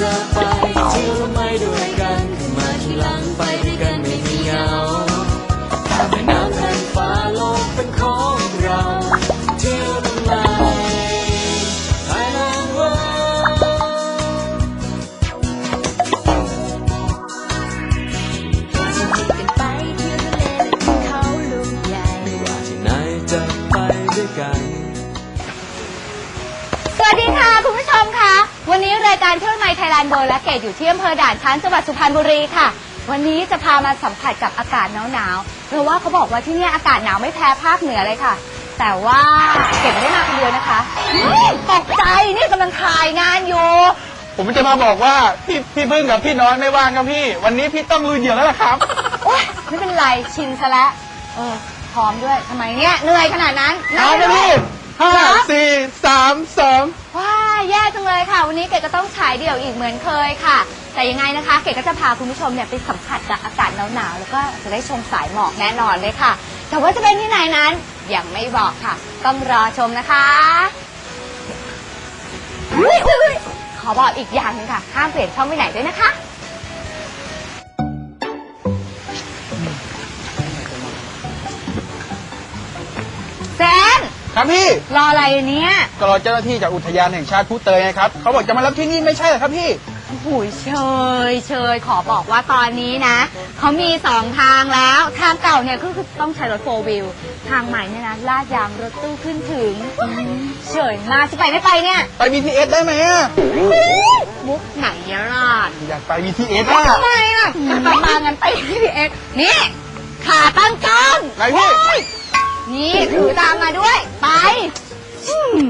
จ เที่ยวในไทยแลนด์เวิร์และเกตอยู่ที่อำเภอด่านช้างจังหวัดสุพรรณบุรีค่ะ วันนี้จะพามาสัมผัสกับอากาศหนาวๆเพราะว่าเขาบอกว่าที่เนี่ยอากาศหนาวไม่แพ้ภาคเหนือเลยค่ะ แต่ว่าเกตไม่ได้มาคนเดียวนะคะเฮ้ยตกใจนี่กำลังถ่ายงานอยู่ผมจะมาบอกว่าพี่พี่พึ่งกับพี่น้อยไม่ว่างครับพี่ วันนี้พี่ต้องลุยเดี่ยวแล้วล่ะครับโอ๊ยไม่เป็นไรชินซะแล้วเออพร้อมด้วยทำไมเนี่ยเหนื่อยขนาดนั้นเอาเลยพี่ห้าสี่สามสองว้า แย่จังเลยค่ะ วันนี้เกดก็ต้องฉายเดี่ยวอีกเหมือนเคยค่ะ แต่ยังไงนะคะ เกดก็จะพาคุณผู้ชมเนี่ยไปสัมผัสกับอากาศหนาวๆแล้วก็จะได้ชมสายหมอกแน่นอนเลยค่ะ แต่ว่าจะเป็นที่ไหนนั้นยังไม่บอกค่ะ ต้องรอชมนะคะอุ๊ยอุ๊ยอุ๊ยขอบอกอีกอย่างหนึงค่ะห้ามเปลี่ยนช่องไปไหนด้วยนะคะ ครับพี่ รออะไรเนี่ยก็รอเจ้าหน้าที่จากอุทยานแห่งชาติพูเตยไงครับ เขาบอกจะมารับที่นี่ไม่ใช่เหรอครับพี่ หูยเชยเชยขอบอกว่าตอนนี้นะ เขามีสองทางแล้ว ทางเก่าเนี่ยก็คือต้องใช้รถโฟวิวทางใหม่เนี่ยนะลาดยางรถตู้ขึ้นถึง เฉยมากจะไปไม่ไปเนี่ย ไป BTS ได้ไหมอะมุกไหนยะราดอยากไป BTS อะทำไมล่ะมามางั้นไปที่เอ็กนี่ขาตั้งกล้องไหนพี่ โอ๊ย นี่ถือตามมาด้วย ไปอืม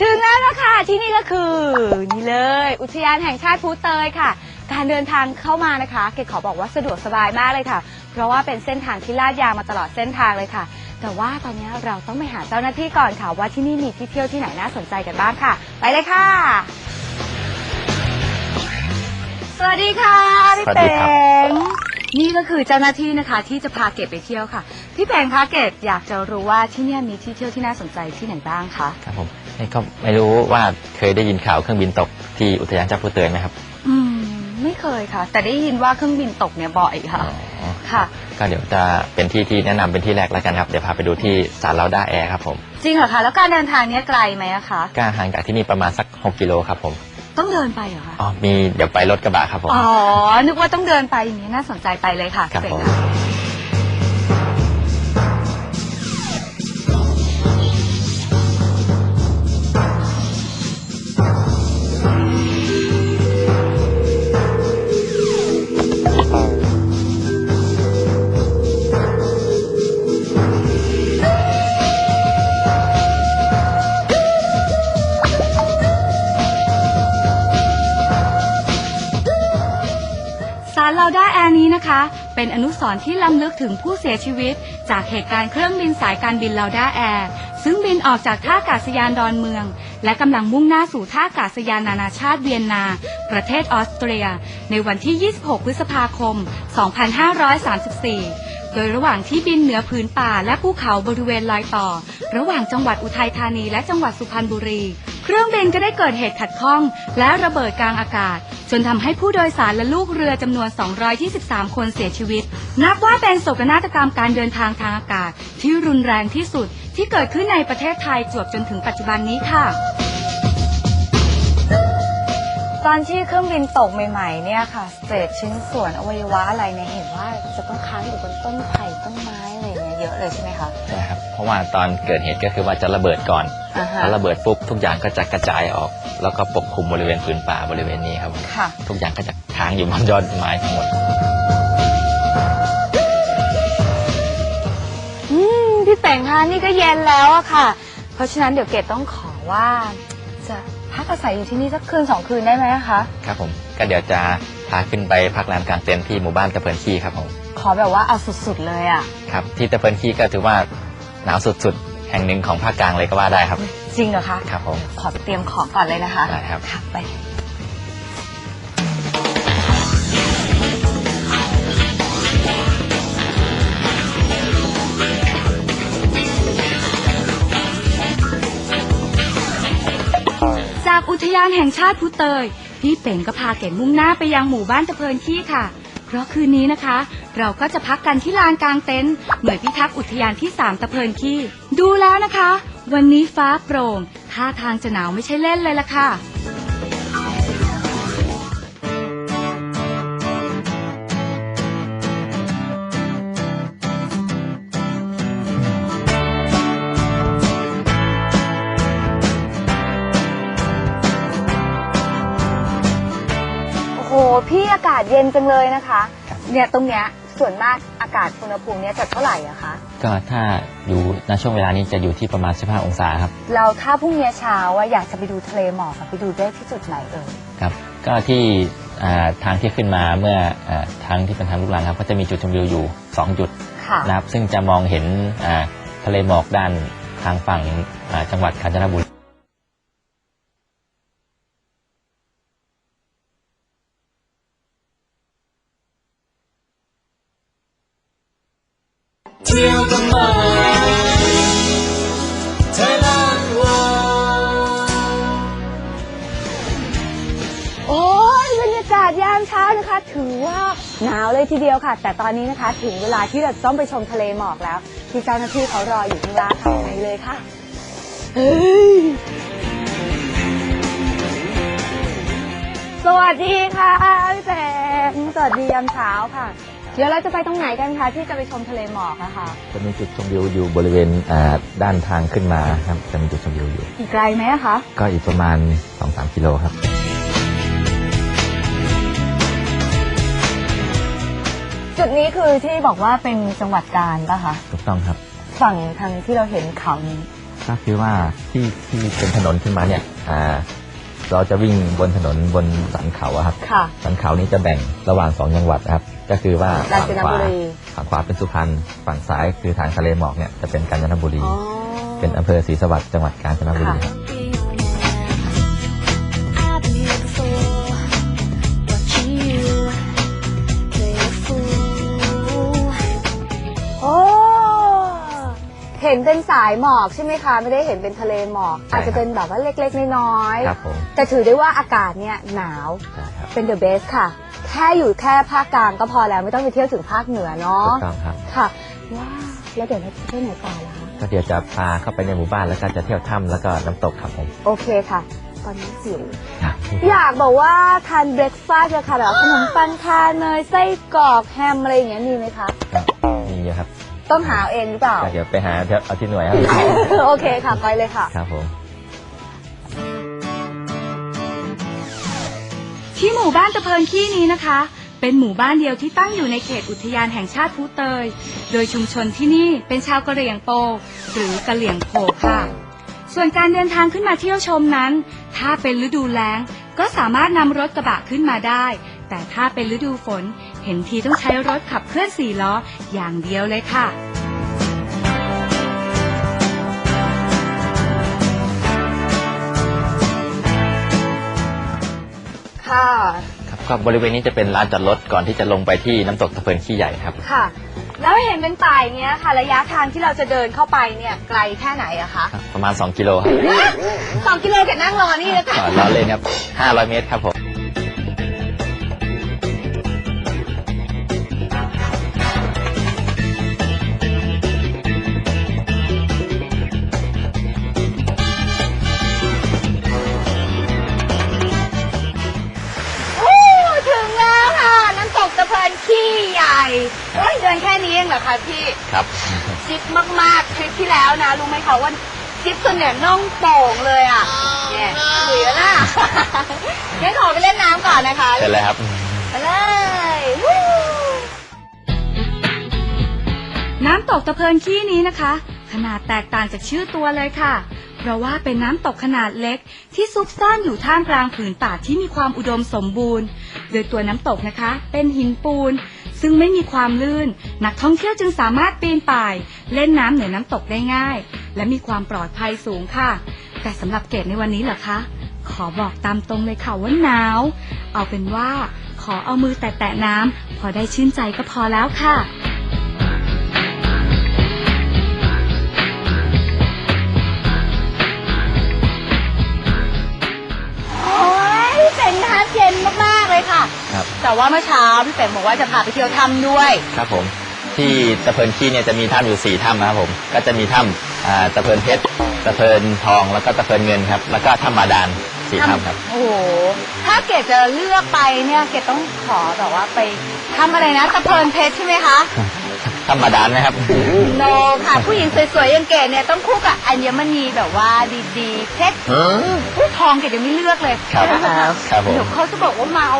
ถึงแล้วนะคะที่นี่ก็คือ นี่เลย อุทยานแห่งชาติภูเตยค่ะ การเดินทางเข้ามานะคะ เกดขอบอกว่าสะดวกสบายมากเลยค่ะ เพราะว่าเป็นเส้นทางที่ลาดยางมาตลอดเส้นทางเลยค่ะ แต่ว่าตอนนี้เราต้องไปหาเจ้าหน้าที่ก่อนค่ะ ว่าที่นี่มีที่เที่ยวที่ไหนน่าสนใจกันบ้างค่ะ ไปเลยค่ะ สวัสดีค่ะพี่สวัสดีเป๋ครับ งนี่ก็คือเจ้าหน้าที่นะคะ ที่จะพาเกดไปเที่ยวค่ะ พี่เป๋งคะเกดอยากจะรู้ว่าที่เนี่ยมีที่เที่ยวที่น่าสนใจที่ไหนบ้างคะครับผมนี่ก็ไม่รู้ว่าเคยได้ยินข่าวเครื่องบินตกที่อุทยานเจ้าพูเตยไหมครับ อืมไม่ เคยค่ะ แต่ได้ยินว่าเครื่องบินตกเนี่ยบ่อยค่ะอ๋อค่ะ ก็เดี๋ยวจะเป็นที่ที่แนะนำเป็นที่แรกแล้วกันครับเดี๋ยวพาไปดูที่ศาลเลาด้าแอร์ครับผมจริงเหรอคะแล้วการเดินทางเนี้ยไกลไหมอะคะก็ห่างจากที่นี่ประมาณสัก 6 กิโลครับผมต้องเดินไปเหรอคะอ๋อมีเดี๋ยวไปรถกระบะครับผมอ๋อนึกว่าต้องเดินไปอย่างนี้น่าสนใจไปเลยค่ะครับเก๋ผม นี้นะคะ เป็นอนุสรณ์ที่ล้ำลึกถึงผู้เสียชีวิต จากเหตุการณ์เครื่องบินสายการบินลาวด้าแอร์ซึ่งบินออกจากท่าอากาศยานดอนเมือง และกำลังมุ่งหน้าสู่ท่าอากาศยานนานาชาติเวียนนา ประเทศออสเตรีย ในวันที่ 26 พฤษภาคม 2534 โดยระหว่างที่บินเหนือผืนป่าและภูเขาบริเวณรอยต่อ ระหว่างจังหวัดอุทัยธานีและจังหวัดสุพรรณบุรี เครื่องบินก็ได้เกิดเหตุขัดข้อง และระเบิดกลางอากาศ จนทำให้ผู้โดยสารและลูกเรือจำนวน 223 คนเสียชีวิต นับว่าเป็นโศกนาฏกรรมการเดินทางทางอากาศ ที่รุนแรงที่สุดที่เกิดขึ้นในประเทศไทยจวบจนถึงปัจจุบันนี้ค่ะ ตอนที่เครื่องบินตกใหม่ๆเนี่ยค่ะเศษชิ้นส่วนอวัยวะอะไรเนี่ยเห็นว่าจะต้องค้างอยู่บนต้นไผ่ต้นไม้อะไรอย่างเงี้ยเยอะเลยใช่ไหมคะ นะครับเพราะว่าตอนเกิดเหตุก็คือว่าจะระเบิดก่อนอ่าฮะ แล้วระเบิดปุ๊บทุกอย่างก็จะกระจายออก แล้วก็ปกคลุมบริเวณผืนป่าบริเวณนี้ครับผมค่ะ ทุกอย่างก็จะค้างอยู่บนยอดไม้ทั้งหมด อืมพี่แต่งคะนี่ก็เย็นแล้วอะค่ะ เพราะฉะนั้นเดี๋ยวเกดต้องขอว่าจะ พักอาศัยอยู่ที่นี่สักคืนสองคืนได้ไหมอะคะ ครับผมก็เดี๋ยวจะพาขึ้นไปพักแรมกลางเต็นท์ที่หมู่บ้านตะเพินขี้ครับผมขอแบบว่าเอาสุดๆเลยอะครับที่ตะเพินขี้ก็ถือว่าหนาวสุดๆ แห่งหนึ่งของภาคกลางเลยก็ว่าได้ครับจจริงเหรอคะ ครับผม ขอไปเตรียมของก่อนเลยนะคะได้ครับ ค่ะไป ยานแห่งชาติพุเตย พี่เป่งก็พาเก๋มุ่งหน้าไปยังหมู่บ้านตะเพินขี้ค่ะ เพราะคืนนี้นะคะ เราก็จะพักกันที่ลานกลางเต็นท์หน่วยพิทักษ์อุทยานที่3ตะเพินขี้ ดูแล้วนะคะ วันนี้ฟ้าโปร่งท่าทางจะหนาวไม่ใช่เล่นเลยล่ะค่ะากาศเย็นจังเลยนะคะ เนี่ยตรงเนี้ยส่วนมากอากาศอุณหภูมิเนี้ยจะเท่าไหร่อะคะก็ถ้าอยู่ณช่วงเวลานี้จะอยู่ที่ประมาณ 15 องศาครับเราถ้าพรุ่งนี้เช้าว่าอยากจะไปดูทะเลหมอกอะไปดูได้ที่จุดไหนเอ่ยครับ ก็ที่อ่าทางที่ขึ้นมาเมื่ออาทางที่เป็นทางลูกรังครับก็จะมีจุดชมวิวอยู่ 2 จุดค่ะ นะครับซึ่งจะมองเห็นอ่าทะเลหมอกด้านทางฝั่งอ่าจังหวัดกาญจนบุรี โอ้ยบรรยากาศยามเช้านะคะ ถือว่าหนาวเลยทีเดียวค่ะ แต่ตอนนี้นะคะ ถึงเวลาที่เราจะต้องไปชมทะเลหมอกแล้วที่เจ้าหน้าที่เขารออยู่ข้างล่างค่ะไปเลยค่ะเฮ้ยสวัสดีค่ะพี่แสงสวัสดียามเช้าค่ะ เดี๋ยวเราจะไปตรงไหนกันคะที่จะไปชมทะเลหมอกอะค่ะ จะมีจุดชมวิวอยู่บริเวณอ่าด้านทางขึ้นมาครับจะมีจุดชมวิวอยู่ อีกไกลไหมอะคะ ก็อีกประมาณ 2-3 กิโลครับ ดนี้คือที่บอกว่าเป็นจังหวัดกาญป่ะคะถูกต้องครับ ฝั่งทางที่เราเห็นเขานี้ก็คือว่าที่ที่เป็นถนนขึ้นมาเนี่ยอ่าเราจะวิ่งบนถนนบนสันเขาอะครับ ค่ะ สันเขานี้จะแบ่งระหว่างสองจังหวัดนะครับ ก็คือว่าราชฝั่งบุขวารีฝั่งขวาเป็นสุพรรณฝั่งซ้ายคือทางทะเลหมอกเนี่ยจะเป็นกาญจนบุรี อ๋อ เป็นอำเภอศรีสวัสดิ์จังหวัดกาญจนบุรีค่ะ I've เห็นเป็นสายหมอกใช่ไหมคะ ไม่ได้เห็นเป็นทะเลหมอก ใช่ครับ อาจจะเป็นแบบว่าเล็กๆ น้อยครับผมๆแต่ถือได้ว่าอากาศเนี่ยหนาวใช่ครับเป็นเดอะเบสค่ะ แค่อยู่แค่ภาคกลางก็พอแล้วไม่ต้องไปเที่ยวถึงภาคเหนือเนาะถูกต้องครับ ค่ะว้าวแล้วเดี๋ยวเราจะไปไหนต่อล่ะคะก็เดี๋ยวจะพาเข้าไปในหมู่บ้านแล้วก็จะเที่ยวถ้ำแล้วก็น้ำตกครับผมโอเคค่ะ ตอนนี้หิว ครับ อยากบอกว่าทานเบรกฟาสต์อะค่ะแบบขนมปังทานเนยไส้กรอกแฮมอะไรอย่างเงี้ยมีไหมคะก็มีเยอะครับ ต้องหาเอาเองหรือเปล่าก็เดี๋ยวไปหาเดี๋ยวเอาที่หน่วยครับ โอเคค่ะไปเลยค่ะ ครับผมที่หมู่บ้านตะเพินขี้นี้นะคะ เป็นหมู่บ้านเดียวที่ตั้งอยู่ในเขตอุทยานแห่งชาติพูเตย โดยชุมชนที่นี่เป็นชาวกะเหรี่ยงโป หรือกะเหรี่ยงโผค่ะ ส่วนการเดินทางขึ้นมาเที่ยวชมนั้น ถ้าเป็นฤดูแล้ง ก็สามารถนำรถกระบะขึ้นมาได้ แต่ถ้าเป็นฤดูฝน เห็นทีต้องใช้รถขับเคลื่อนสี่ล้ออย่างเดียวเลยค่ะ ค่ะ ครับก็บริเวณนี้จะเป็นลานจอดรถก่อนที่จะลงไปที่น้ำตกตะเพินขี้ใหญ่ครับ ค่ะ แล้วเห็นเป็นป่ายเงี้ยค่ะ ระยะทางที่เราจะเดินเข้าไปเนี่ยไกลแค่ไหนอะคะครับประมาณ 2 กิโลครับสองกิโลกับนั่งรอนี่นะคะก่อนล้อเล่นครับ500 เมตรครับผม ค่นี้เองเหรอคะพี่ครับ จิ๊บมากๆทริปที่แล้วนะรู้ไหมคะว่าจิ๊บจนเนี่ยน่องโป่งเลยอะเนี่ยคุยแล้วนะงั้นขอไปเล่นน้ำก่อนนะคะเสร็จแล้วครับไปเลยวู้น้ำตกตะเพินขี้นี้นะคะ ขนาดแตกต่างจากชื่อตัวเลยค่ะ เพราะว่าเป็นน้ำตกขนาดเล็ก ที่ซุกซ่อนอยู่ท่ามกลางผืนป่าที่มีความอุดมสมบูรณ์ โดยตัวน้ำตกนะคะ เป็นหินปูน ซึ่งไม่มีความลื่น นักท่องเที่ยวจึงสามารถปีนป่าย เล่นน้ำเหนือน้ำตกได้ง่าย และมีความปลอดภัยสูงค่ะ แต่สำหรับเกดในวันนี้เหรอคะ ขอบอกตามตรงเลยค่ะว่าหนาว เอาเป็นว่าขอเอามือแตะๆน้ำพอได้ชื่นใจก็พอแล้วค่ะ ค่ะครับ แต่ว่าเมื่อเช้าพี่เป็งบอกว่าจะพาไปเที่ยวถ้ำด้วย ครับผม ที่ตะเพินขี้เนี่ยจะมีถ้ำอยู่สี่ถ้ำนะครับผม ก็จะมีถ้ำอ่าตะเพินเพชร ตะเพินทอง แล้วก็ตะเพินเงินครับ แล้วก็ถ้ำบาดาลสี่ถ้ำครับ โอ้โห ถ้าเกดจะเลือกไปเนี่ยเกดต้องขอแบบว่าไปทำอะไรนะตะเพลินเพชรใช่ไหมคะ ถ้ำบาดาลนะครับ โนค่ะ ผู้หญิงสวยๆอย่างเกดเนี่ยต้องคู่กับอัญมณีแบบว่าดีๆเพชรผู้ทองเกดยังไม่เลือกเลยครับ ครับผม เดี๋ยวเขาจะบอกว่าเมา